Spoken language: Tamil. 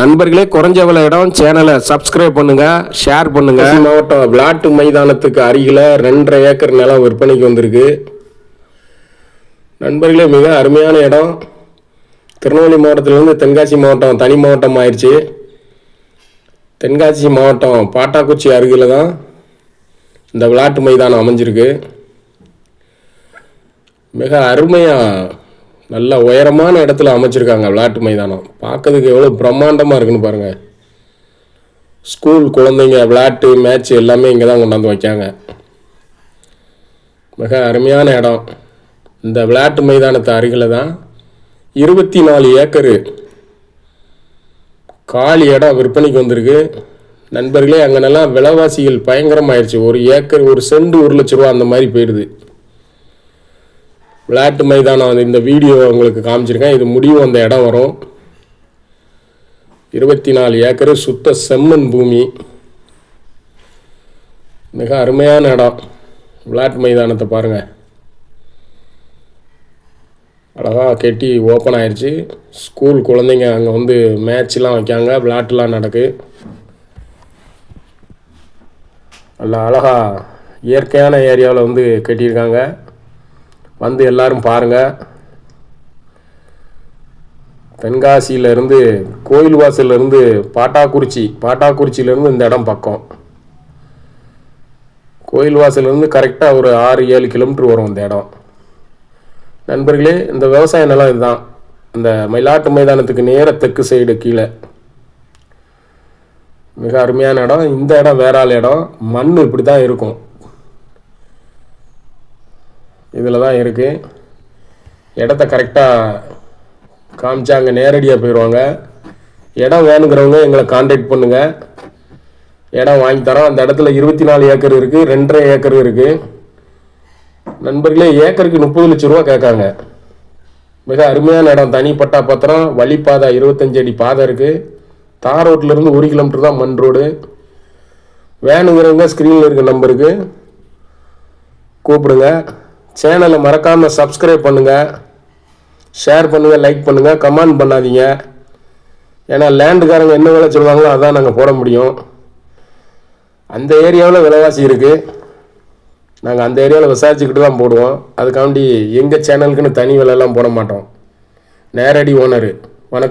நண்பர்களே குறைஞ்ச விலை இடம் சேனலை சப்ஸ்கிரைப் பண்ணுங்க ஷேர் பண்ணுங்க. மாவட்டம் விளாட்டு மைதானத்துக்கு அருகில் ரெண்டரை ஏக்கர் நிலம் விற்பனைக்கு வந்திருக்கு. நண்பர்களே மிக அருமையான இடம். திருநெல்வேலி மாவட்டத்திலேருந்து தென்காசி மாவட்டம் தனி மாவட்டம் ஆயிடுச்சு. தென்காசி மாவட்டம் பாட்டாக்குச்சி அருகில் தான் இந்த விளாட்டு மைதானம் அமைஞ்சிருக்கு. மிக அருமையாக நல்ல உயரமான இடத்துல அமைச்சிருக்காங்க விளையாட்டு மைதானம். பார்க்கறதுக்கு எவ்வளோ பிரம்மாண்டமாக இருக்குன்னு பாருங்கள் ஸ்கூல் குழந்தைங்க விளையாட்டு மேட்ச் எல்லாமே இங்கே தான் கொண்டாந்து வைக்காங்க மிக அருமையான இடம். இந்த விளையாட்டு மைதானத்து அருகில் தான் இருபத்தி நாலு ஏக்கரு காலி இடம் விற்பனைக்கு வந்திருக்கு. நண்பர்களே அங்கனெல்லாம் விலைவாசிகள் பயங்கரமாயிருச்சு. ஒரு ஏக்கர் ஒரு செண்டு ஒரு லட்ச ரூபா அந்த மாதிரி போயிடுது. விளையாட்டு மைதானம் இந்த வீடியோ உங்களுக்கு காமிச்சிருக்கேன். இது முடிவு அந்த இடம் வரும். இருபத்தி நாலு ஏக்கர் சுத்த செம்மண் பூமி. மிக அருமையான இடம். விளையாட்டு மைதானத்தை பாருங்கள் அழகாக கெட்டி ஓப்பன் ஆயிடுச்சு ஸ்கூல் குழந்தைங்க அங்கே வந்து மேட்ச்லாம் வைக்காங்க. விளையாட்டுலாம் நடக்கு. நல்லா அழகாக இயற்கையான ஏரியாவில் வந்து கட்டியிருக்காங்க. வந்து எல்லாரும் பாருங்கள் தென்காசியிலேருந்து கோயில் வாசல்லேருந்து பாட்டாக்குறிச்சி பாட்டாக்குறிச்சியிலேருந்து இந்த இடம் பக்கம். கோயில் வாசல்லேருந்து கரெக்டாக ஒரு ஆறு ஏழு கிலோமீட்டர் வரும் இந்த இடம். நண்பர்களே இந்த விவசாய நிலம் இதுதான். இந்த மயிலாட்டு மைதானத்துக்கு நேர தெற்கு சைடு கீழே. மிக அருமையான இடம். இந்த இடம் வேற இடம். மண் இப்படி தான் இருக்கும். இதில் தான் இருக்குது இடத்த கரெக்டாக காமிச்சா அங்கே நேரடியாக போயிடுவாங்க. இடம் வேணுங்கிறவங்க எங்களை காண்டாக்ட் பண்ணுங்கள் இடம் வாங்கி தரோம். அந்த இடத்துல இருபத்தி நாலு ஏக்கர் இருக்குது ரெண்டரை ஏக்கர் இருக்குது நண்பர்களே ஏக்கருக்கு முப்பது லட்ச ரூபா கேட்காங்க. மிக அருமையான இடம். தனிப்பட்டா பத்திரம் வழிப்பாதை இருபத்தஞ்சு அடி பாதை இருக்குது தார் ரோட்லேருந்து ஒரு கிலோமீட்டர் தான் மண் ரோடு. வேணுங்கிறவங்க ஸ்க்ரீனில் இருக்க நம்பருக்கு கூப்பிடுங்க. சேனலை மறக்காமல் சப்ஸ்கிரைப் பண்ணுங்கள் ஷேர் பண்ணுங்கள் லைக் பண்ணுங்கள் கமெண்ட் பண்ணாதீங்க. ஏன்னா லேண்டுக்காரங்க என்ன விலை சொல்லுவாங்களோ அதான் நாங்கள் போட முடியும். அந்த ஏரியாவில் விலைவாசி இருக்குது நாங்கள் அந்த ஏரியாவில் விசாரிச்சுக்கிட்டு தான் போடுவோம். அதுக்காண்டி எங்கள் சேனலுக்குன்னு தனி விலைலாம் போட மாட்டோம். நேரடி ஓனரு வணக்கம்.